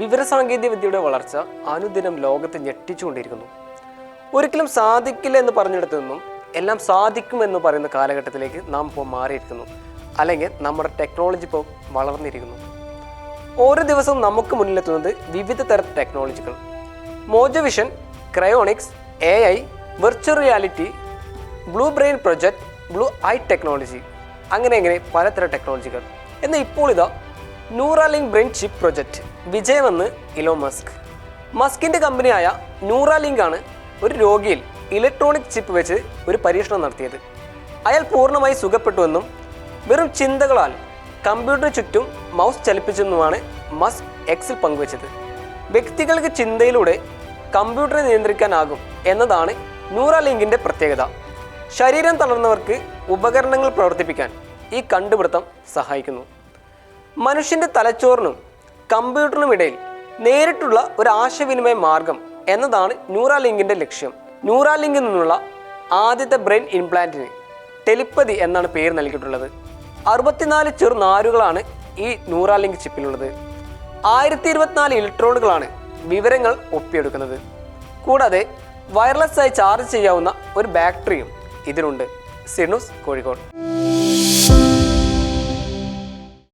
വിവരസാങ്കേതിക വിദ്യയുടെ വളർച്ച അനുദിനം ലോകത്തെ ഞെട്ടിച്ചുകൊണ്ടിരിക്കുന്നു. ഒരിക്കലും സാധിക്കില്ല എന്ന് പറഞ്ഞെടുത്തു നിന്നും എല്ലാം സാധിക്കുമെന്ന് പറയുന്ന കാലഘട്ടത്തിലേക്ക് നാം ഇപ്പോൾ മാറിയിരിക്കുന്നു. അല്ലെങ്കിൽ നമ്മുടെ ടെക്നോളജി ഇപ്പോൾ വളർന്നിരിക്കുന്നു. ഓരോ ദിവസവും നമുക്ക് മുന്നിലെത്തുന്നത് വിവിധ തരം ടെക്നോളജികൾ Mojo Vision cryonics A I virtual reality blue brain project blue eye technology അങ്ങനെ അങ്ങനെ പലതരം ടെക്നോളജികൾ എന്നാൽ ഇപ്പോൾ ഇതാ ന്യൂറാലിങ്ക് ബ്രെയിൻ ചിപ്പ് പ്രൊജക്റ്റ് വിജയമെന്ന് ഇലോ മസ്ക്. മസ്കിന്റെ കമ്പനിയായ ന്യൂറാലിങ്ക് ആണ് ഒരു രോഗിയിൽ ഇലക്ട്രോണിക് ചിപ്പ് വെച്ച് ഒരു പരീക്ഷണം നടത്തിയത്. അയാൾ പൂർണമായി സുഖപ്പെട്ടുവെന്നും വെറും ചിന്തകളാൽ കമ്പ്യൂട്ടർ ചുറ്റും മൗസ് ചലിപ്പിച്ചെന്നുമാണ് മസ്ക് എക്സിൽ പങ്കുവച്ചത്. വ്യക്തികൾക്ക് ചിന്തയിലൂടെ കമ്പ്യൂട്ടറെ നിയന്ത്രിക്കാനാകും എന്നതാണ് ന്യൂറാലിങ്കിന്റെ പ്രത്യേകത. ശരീരം തളർന്നവർക്ക് ഉപകരണങ്ങൾ പ്രവർത്തിപ്പിക്കാൻ ഈ കണ്ടുപിടുത്തം സഹായിക്കുന്നു. മനുഷ്യന്റെ തലച്ചോറിനും കമ്പ്യൂട്ടറിനും ഇടയിൽ നേരിട്ടുള്ള ഒരു ആശയവിനിമയ മാർഗം എന്നതാണ് ന്യൂറാലിങ്കിന്റെ ലക്ഷ്യം. ന്യൂറാലിങ്കിൽ നിന്നുള്ള ആദ്യത്തെ ബ്രെയിൻ ഇംപ്ലാന്റിന് ടെലിപ്പതി എന്നാണ് പേര് നൽകിയിട്ടുള്ളത്. അറുപത്തിനാല് ചെറു നാരുകളാണ് ഈ ന്യൂറാലിങ്ക് ചിപ്പിലുള്ളത്. ആയിരത്തി ഇരുപത്തിനാല് ഇലക്ട്രോണുകളാണ് വിവരങ്ങൾ ഒപ്പിയെടുക്കുന്നത്. കൂടാതെ വയർലെസ്സായി ചാർജ് ചെയ്യാവുന്ന ഒരു ബാറ്ററിയും ഇതിലുണ്ട്. സിനുസ് കോഴിക്കോട്.